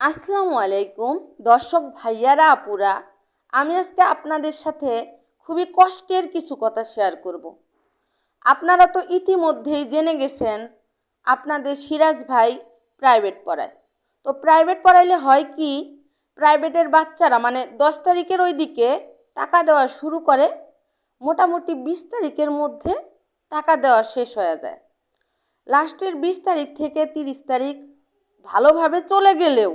আসসালামু আলাইকুম, দর্শক ভাইয়ারা, আপুরা। আমি আজকে আপনাদের সাথে খুবই কষ্টের কিছু কথা শেয়ার করব। আপনারা তো ইতিমধ্যেই জেনে গেছেন, আপনাদের সিরাজ ভাই প্রাইভেট পড়ায়। তো প্রাইভেট পড়াইলে হয় কি প্রাইভেটের বাচ্চারা মানে দশ তারিখের ওই দিকে টাকা দেওয়া শুরু করে, মোটামুটি বিশ তারিখের মধ্যে টাকা দেওয়া শেষ হয়ে যায়। লাস্টের বিশ তারিখ থেকে তিরিশ তারিখ ভালোভাবে চলে গেলেও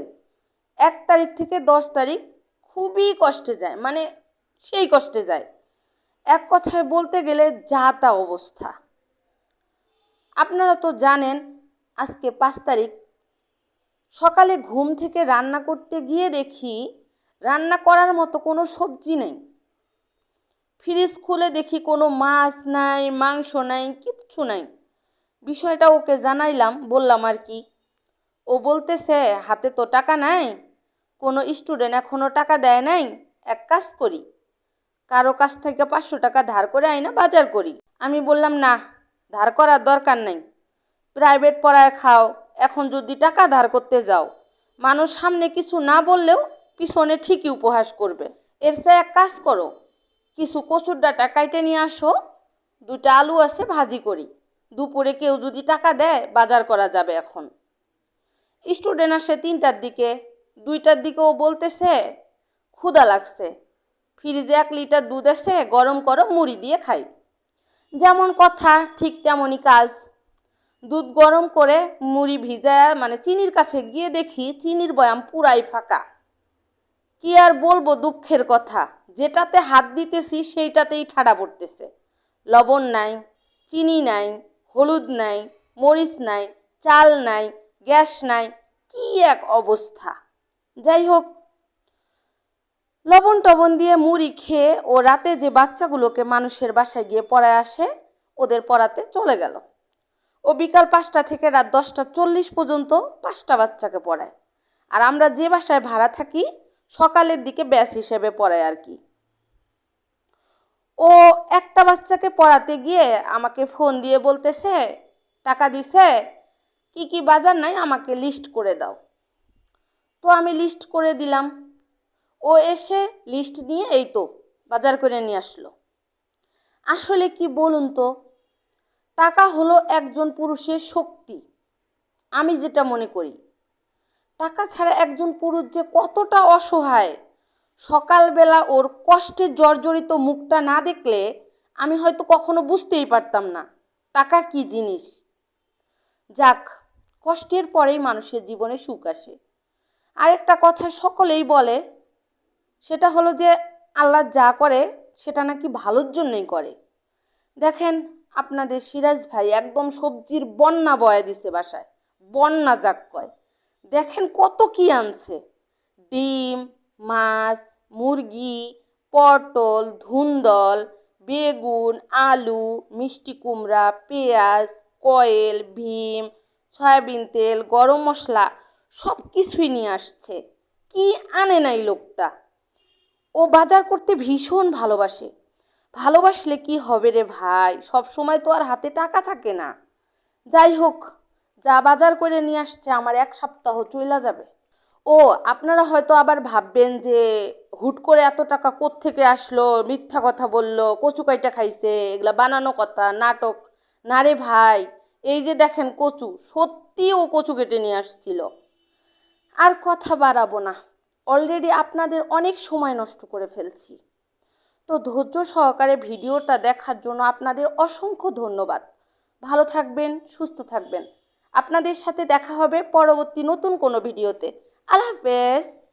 এক তারিখ থেকে দশ তারিখ খুবই কষ্টে যায় মানে সেই কষ্টে যায়। এক কথায় বলতে গেলে যা তা অবস্থা। আপনারা তো জানেন, আজকে পাঁচ তারিখ। সকালে ঘুম থেকে রান্না করতে গিয়ে দেখি, রান্না করার মতো কোনো সবজি নেই। ফ্রিজ খুলে দেখি কোনো মাছ নাই, মাংস নাই, কিচ্ছু নাই। বিষয়টা ওকে জানাইলাম, বললাম আর কি। ও বলতেছে, হাতে তো টাকা নাই কোনো স্টুডেন্ট এখনও টাকা দেয় নাই? এক কাজ করি। কারও কাছ থেকে পাঁচশো টাকা ধার করে আইনা বাজার করি। আমি বললাম, না, ধার করার দরকার নাই। প্রাইভেট পড়ায় খাও, এখন যদি টাকা ধার করতে যাও। মানুষ সামনে কিছু না বললেও পিছনে ঠিকই উপহাস করবে। এর চেয়ে এক কাজ করো, কিছু কচুর ডাটা কাইটে নিয়ে আসো দুটা আলু আছে ভাজি করি। দুপুরে কেউ যদি টাকা দেয়, বাজার করা যাবে এখন। স্টুডেন্ট আসে তিনটার দিকে দুইটার দিকে ও বলতেছে, ক্ষুধা লাগছে। ফ্রিজে এক লিটার দুধ এসে গরম করো, মুড়ি দিয়ে খাই। যেমন কথা, ঠিক তেমনই কাজ। দুধ গরম করে মুড়ি ভিজায় মানে চিনির কাছে গিয়ে দেখি চিনির বয়াম পুরাই ফাঁকা। কি আর বলব দুঃখের কথা, যেটাতে হাত দিতেছি সেইটাতেই ঠাড়া পড়তেছে। লবণ নাই, চিনি নাই, হলুদ নাই, মরিচ নাই, চাল নাই, গ্যাস নাই, কি এক অবস্থা। যাই হোক লবণ টবণ দিয়ে মুড়ি খেয়ে ও রাতে যে বাচ্চাগুলোকে মানুষের বাসায় গিয়ে পড়ায় আসে, ওদের পড়াতে চলে গেল। ও বিকাল পাঁচটা থেকে রাত দশটা চল্লিশ পর্যন্ত পাঁচটা বাচ্চাকে পড়ায়। আর আমরা যে বাসায় ভাড়া থাকি, সকালের দিকে ব্যাস হিসেবে পড়ায় আর কি। ও একটা বাচ্চাকে পড়াতে গিয়ে আমাকে ফোন দিয়ে বলতেছে, টাকা দিছে, কি কি বাজার নাই আমাকে লিস্ট করে দাও। তো আমি লিস্ট করে দিলাম। ও এসে লিস্ট নিয়ে এই তো বাজার করে নিয়ে আসলো। আসলে কি বলুন তো, টাকা হলো একজন পুরুষের শক্তি, আমি যেটা মনে করি। টাকা ছাড়া একজন পুরুষ যে কতটা অসহায়, সকালবেলা ওর কষ্টে জর্জরিত মুখটা না দেখলে আমি হয়তো কখনো বুঝতেই পারতাম না, টাকা কি জিনিস। যাক, কষ্টের পরেই মানুষের জীবনে সুখ আসে। আরেকটা কথা সকলেই বলে, সেটা হলো যে আল্লাহ যা করে সেটা নাকি ভালোর জন্যই করে। দেখেন আপনাদের সিরাজ ভাই একদম সবজির বন্যা বয়া দিছে বাসায়, বন্যা যাক কয়। দেখেন কত কি আনছে। ডিম, মাছ, মুরগি, পটল, ধুন্দল, বেগুন, আলু, মিষ্টি কুমড়া, পেঁয়াজ, কয়েল, ভীম, সয়াবিন তেল, গরম মশলা সব কিছুই নিয়ে আসছে। কি আনে নাই লোকটা? ও বাজার করতে ভীষণ ভালোবাসে। ভালোবাসলে কি হবে রে ভাই? সব সময় তো আর হাতে টাকা থাকে না। যাই হোক, যা বাজার করে নিয়ে আসছে, আমার এক সপ্তাহ চইলা যাবে। ও, আপনারা হয়তো আবার ভাববেন যে, হুট করে এত টাকা থেকে আসলো? মিথ্যা কথা বলল কচু কাইটা খাইছে, এগুলা বানানো কথা, নাটক। না রে ভাই, এই যে দেখেন কচু সত্যি ও কচু কেটে নিয়ে আসছিল। আর কথা বাড়াবো না। অলরেডি আপনাদের অনেক সময় নষ্ট করে ফেলছি। তো ধৈর্য সহকারে ভিডিওটা দেখার জন্য আপনাদের অসংখ্য ধন্যবাদ। ভালো থাকবেন, সুস্থ থাকবেন। আপনাদের সাথে দেখা হবে পরবর্তী নতুন কোনো ভিডিওতে। আল্লাহ হাফেজ।